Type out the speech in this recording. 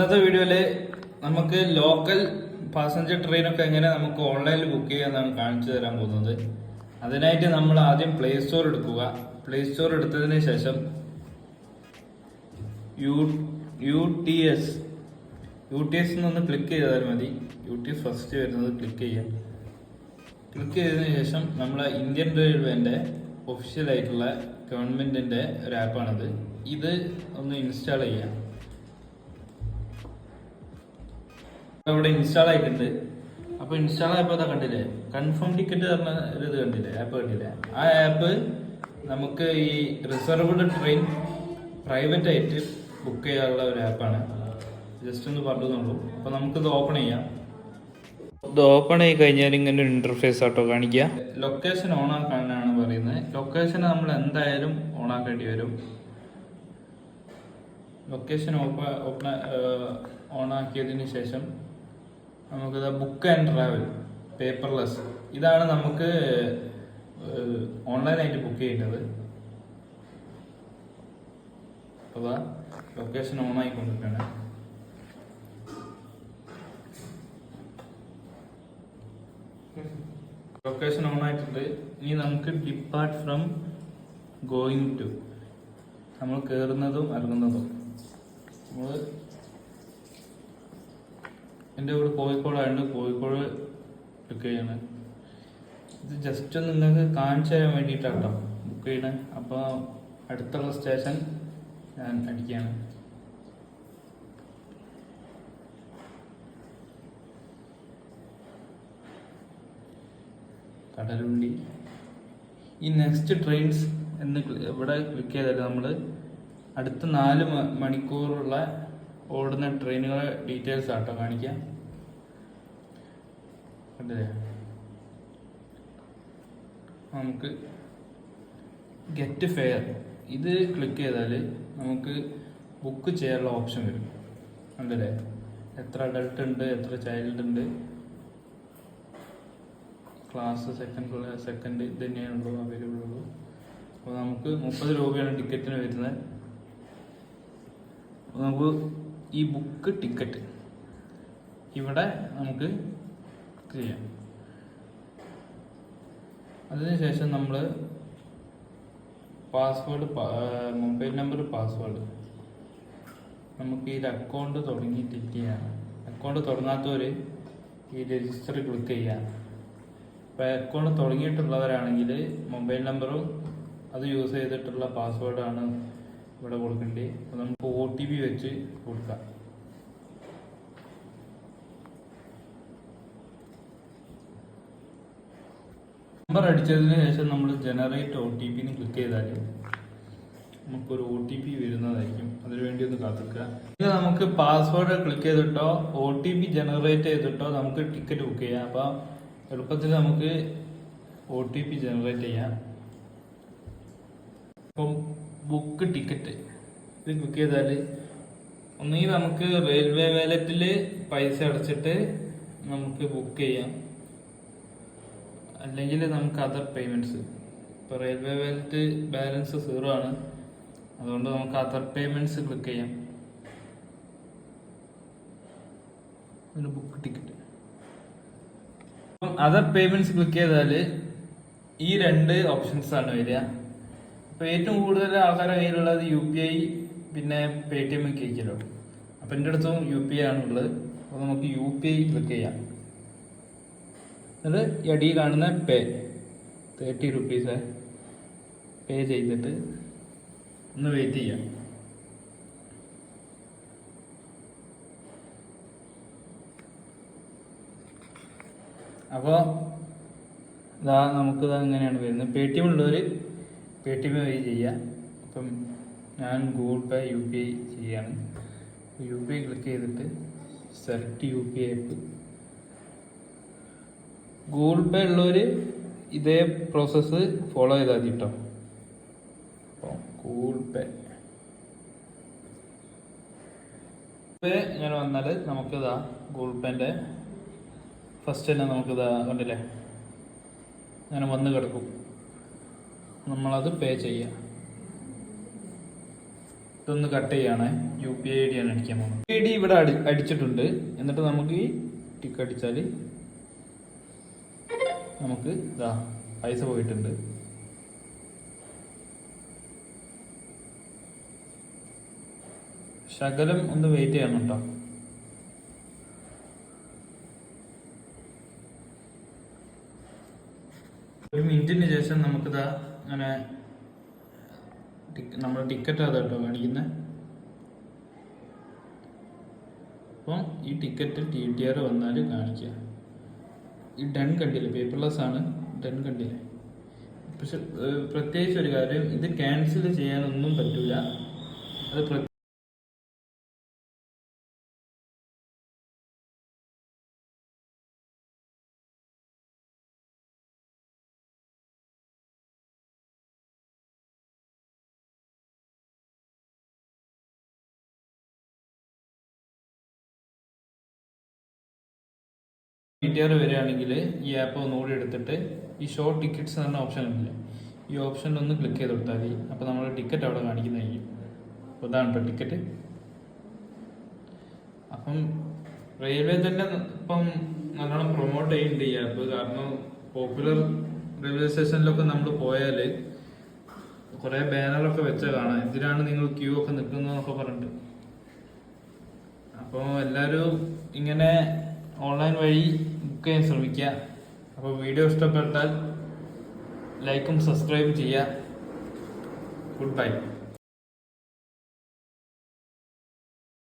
ഇന്നത്തെ വീഡിയോയിൽ നമുക്ക് ലോക്കൽ പാസഞ്ചർ ട്രെയിനൊക്കെ എങ്ങനെ നമുക്ക് ഓൺലൈനിൽ ബുക്ക് ചെയ്യാന്നാണ് കാണിച്ചു തരാൻ പോകുന്നത്. അതിനായിട്ട് നമ്മൾ ആദ്യം പ്ലേ സ്റ്റോർ എടുക്കുക. പ്ലേ സ്റ്റോർ എടുത്തതിന് ശേഷം U U T S U T S എന്നൊന്ന് ക്ലിക്ക് ചെയ്താൽ മതി. യു ടി എസ് ഫസ്റ്റ് വരുന്നത് ക്ലിക്ക് ചെയ്യാം. ക്ലിക്ക് ചെയ്തതിന് ശേഷം നമ്മൾ ഇന്ത്യൻ റെയിൽവേന്റെ ഒഫീഷ്യലായിട്ടുള്ള ഗവൺമെന്റിന്റെ ഒരു ആപ്പാണിത് ഇത് ഒന്ന് ഇൻസ്റ്റാൾ ചെയ്യാം. ഇവിടെ ഇൻസ്റ്റാൾ ആയിട്ടുണ്ട്. അപ്പോൾ ഇൻസ്റ്റാൾ ആയപ്പോൾ അതാ കണ്ടില്ലേ? കൺഫേം ടിക്കറ്റ് പറഞ്ഞ ഒരു ഇത് കണ്ടില്ലേ? ആപ്പ് കണ്ടില്ലേ? ആ ആപ്പ് നമുക്ക് ഈ റിസർവ്ഡ് ട്രെയിൻ പ്രൈവറ്റ് ആയിട്ട് ബുക്ക് ചെയ്യാനുള്ള ഒരു ആപ്പാണ് ജസ്റ്റ് ഒന്ന് പറഞ്ഞുള്ളൂ അപ്പോൾ നമുക്കിത് ഓപ്പൺ ചെയ്യാം. ഇത് ഓപ്പൺ ആയി കഴിഞ്ഞാൽ ഇങ്ങനെ ഒരു ഇന്റർഫേസ് ആട്ടോ കാണിക്കുക. ലൊക്കേഷൻ ഓൺ ആക്കാനാണ് പറയുന്നത്. ലൊക്കേഷൻ നമ്മൾ എന്തായാലും ഓൺ ആക്കേണ്ടി വരും. ലൊക്കേഷൻ ഓപ്പ ഓപ്പൺ ഓൺ ആക്കിയതിന് ശേഷം നമുക്കിത് ബുക്ക് ആൻഡ് ട്രാവൽ പേപ്പർലെസ് ഇതാണ് നമുക്ക് ഓൺലൈനായിട്ട് ബുക്ക് ചെയ്യേണ്ടത്. അപ്പോൾ ലൊക്കേഷൻ ഓൺ ആയിക്കൊണ്ടിരിക്കുകയാണ്. ലൊക്കേഷൻ ഓൺ ആയിട്ടുണ്ട്. ഇനി നമുക്ക് ഡിപ്പാർട്ട് ഫ്രം ഗോയിങ് ടു നമ്മൾ കയറുന്നതും ഇറങ്ങുന്നതും നമ്മൾ എന്റെ ഇവിടെ കോഴിക്കോടായിരുന്നു കോഴിക്കോട് ചെയ്യണേ ഇത് ജസ്റ്റ് ഒന്ന് നിങ്ങൾക്ക് കാണിച്ചു തരാൻ വേണ്ടിയിട്ടാണ് കേട്ടോ ബുക്ക് ചെയ്യണേ അപ്പോൾ അടുത്തുള്ള സ്റ്റേഷൻ ഞാൻ അടിക്കുകയാണ്. കടലുണ്ടി. ഈ നെക്സ്റ്റ് ട്രെയിൻസ് എന്ന് ഇവിടെ ക്ലിക്ക് ചെയ്താൽ നമ്മൾ അടുത്ത നാല് മണിക്കൂറുള്ള ഓടുന്ന ട്രെയിനുകളെ ഡീറ്റെയിൽസ് ആട്ടോ കാണിക്കാം. കണ്ടില്ലേ നമുക്ക് ഗെറ്റ് ഫെയർ ഇത് ക്ലിക്ക് ചെയ്താൽ നമുക്ക് ബുക്ക് ചെയ്യാനുള്ള ഓപ്ഷൻ വരും. കണ്ടില്ലേ എത്ര അഡൾട്ട് ഉണ്ട് എത്ര ചൈൽഡ് ഉണ്ട്? ക്ലാസ് സെക്കൻഡ് സെക്കൻഡ് ഇത് തന്നെയാണുള്ളൂ അവൈലബിൾ ഉള്ളൂ അപ്പോൾ നമുക്ക് മുപ്പത് രൂപയാണ് ടിക്കറ്റിന് വരുന്നത്. നമുക്ക് ഈ ബുക്ക് ടിക്കറ്റ് ഇവിടെ നമുക്ക് ചെയ്യാം. അതിനുശേഷം നമ്മൾ പാസ്വേഡ് മൊബൈൽ നമ്പർ പാസ്വേഡ് നമുക്ക് ഈ അക്കൗണ്ട് തുടങ്ങി ടിക്ക് ചെയ്യാം അക്കൗണ്ട് തുടങ്ങാത്തവർ ഈ രജിസ്റ്റർ ക്ലിക്ക് ചെയ്യാം ഇപ്പോൾ അക്കൗണ്ട് തുടങ്ങിയിട്ടുള്ളവരാണെങ്കിൽ മൊബൈൽ നമ്പറും അത് യൂസ് ചെയ്തിട്ടുള്ള പാസ്വേഡാണ് ഇവിടെ കൊടുക്കണ്ടേ? അപ്പോൾ നമുക്ക് ഒ ടി പി വെച്ച് കൊടുക്കാം. നമ്പർ അടിച്ചതിന് ശേഷം നമ്മൾ ജനറേറ്റ് ഒ ടി പിന്ന് ക്ലിക്ക് ചെയ്താൽ നമുക്കൊരു ഒ ടി പി വരുന്നതായിരിക്കും. അതിനുവേണ്ടി ഒന്ന് കാത്തിക്കുക ഇത് നമുക്ക് പാസ്വേഡ് ക്ലിക്ക് ചെയ്തിട്ടോ ഒ ടി പി ജനറേറ്റ് ചെയ്തിട്ടോ നമുക്ക് ടിക്കറ്റ് ബുക്ക് ചെയ്യാം. അപ്പോൾ എളുപ്പത്തിൽ നമുക്ക് ഒ ടി പി ജനറേറ്റ് ചെയ്യാം. ഇപ്പം ബുക്ക് ടിക്കറ്റ് ഇത് ക്ലിക്ക് ചെയ്താൽ ഒന്നുകിൽ നമുക്ക് റെയിൽവേ വാലറ്റിൽ പൈസ അടച്ചിട്ട് നമുക്ക് ബുക്ക് ചെയ്യാം. അല്ലെങ്കിൽ നമുക്ക് അതർ പേയ്മെന്റ്സ് ഇപ്പോൾ റെയിൽവേ വാലറ്റ് ബാലൻസ് സീറോ ആണ്. അതുകൊണ്ട് നമുക്ക് അതർ പേയ്മെന്റ്സ് ക്ലിക്ക് ചെയ്യാം. ഒരു ബുക്ക് ടിക്കറ്റ് അപ്പം അതർ പേയ്മെന്റ്സ് ക്ലിക്ക് ചെയ്താൽ ഈ രണ്ട് ഓപ്ഷൻസാണ് വരിക. അപ്പോൾ ഏറ്റവും കൂടുതൽ ആൾക്കാരുടെ കയ്യിലുള്ളത് യു പി ഐ പിന്നെ പേ ടി എം ഒക്കെ ആയിരിക്കുമല്ലോ. അപ്പൊ എന്റെ അടുത്തും യു പി ഐ ആണുള്ളത് അപ്പോൾ നമുക്ക് യു പി ഐ ക്ലിക്ക് ചെയ്യാം. എന്നിട്ട് എടി കാണുന്ന പേ തേർട്ടി റുപ്പീസ് പേ ചെയ്തിട്ട് ഒന്ന് വെയിറ്റ് ചെയ്യാം. അപ്പോൾ ഇതാ നമുക്ക് ഇതാ ഇങ്ങനെയാണ് വരുന്നത്. പേ ടി എം ഉള്ളവർ പേ ടി എം വഴി ചെയ്യുക അപ്പം ഞാൻ Google Pay U P I ചെയ്യാണ്. യു പി ഐ ക്ലിക്ക് ചെയ്തിട്ട് select U P I app Google Pay ഉള്ളവർ ഇതേ പ്രോസസ്സ് ഫോളോ ചെയ്താൽ മതി കേട്ടോ അപ്പോൾ ഗൂഗിൾ പേ പേ ഇങ്ങനെ വന്നാൽ നമുക്കിതാ ഗൂഗിൾ പേന്റെ ഫസ്റ്റ് തന്നെ നമുക്കിതാ കണ്ടില്ലേ? അങ്ങനെ വന്ന് കിടക്കും. നമ്മളത് പേ ചെയ്യാം ഇതൊന്ന് കട്ട് ചെയ്യാണ്. യു പി ഐ ഡി ആണ് അടിക്കാൻ പോകുന്നത് ഐ ഡി ഇവിടെ അടി- അടിച്ചിട്ടുണ്ട്. എന്നിട്ട് നമുക്ക് ഈ ടിക്ക് അടിച്ചാൽ നമുക്ക് ഇതാ പൈസ പോയിട്ടുണ്ട്. ശകലം ഒന്ന് വെയിറ്റ് ചെയ്യണം കേട്ടോ. ഒരു മിനിറ്റിന് ശേഷം നമുക്കിതാ അങ്ങനെ നമ്മൾ ടിക്കറ്റ് അത് കേട്ടോ കാണിക്കുന്നത് അപ്പം ഈ ടിക്കറ്റ് ടി ടി ആർ വന്നാൽ കാണിക്കുക ഈ ഡൺ കണ്ടില്ലേ? പേപ്പർലെസ് ആണ്. ഡൺ കണ്ടില്ലേ? പക്ഷെ പ്രത്യേകിച്ച് ഒരു കാര്യം ഇത് ക്യാൻസൽ ചെയ്യാനൊന്നും പറ്റില്ല അത് ടി വരികയാണെങ്കിൽ ഈ ആപ്പ് ഒന്നുകൂടി എടുത്തിട്ട് ഈ ഷോ ടിക്കറ്റ്സ് എന്ന് പറഞ്ഞ ഓപ്ഷൻ ഉണ്ടല്ലേ ഈ ഓപ്ഷൻ ഒന്ന് ക്ലിക്ക് ചെയ്ത് കൊടുത്താൽ മതി. അപ്പോൾ നമ്മൾ ടിക്കറ്റ് അവിടെ കാണിക്കുന്നതായിരിക്കും. അപ്പോൾ ഇതാണ് കേട്ടോ ടിക്കറ്റ് അപ്പം റെയിൽവേ തന്നെ ഇപ്പം നല്ലോണം പ്രൊമോട്ട് ചെയ്യുന്നുണ്ട് ഈ ആപ്പ് കാരണം പോപ്പുലർ റെയിൽവേ സ്റ്റേഷനിലൊക്കെ നമ്മൾ പോയാൽ കുറേ ബാനറൊക്കെ വെച്ച കാണാം. എന്തിനാണ് നിങ്ങൾ ക്യൂ ഒക്കെ നിൽക്കുന്നതെന്നൊക്കെ പറഞ്ഞിട്ട്. അപ്പോൾ എല്ലാവരും ഇങ്ങനെ ഓൺലൈൻ വഴി ബുക്ക് ചെയ്യാൻ ശ്രമിക്കുക. അപ്പോൾ വീഡിയോ ഇഷ്ടപ്പെട്ടാൽ ലൈക്കും സബ്സ്ക്രൈബും ചെയ്യുക. Good bye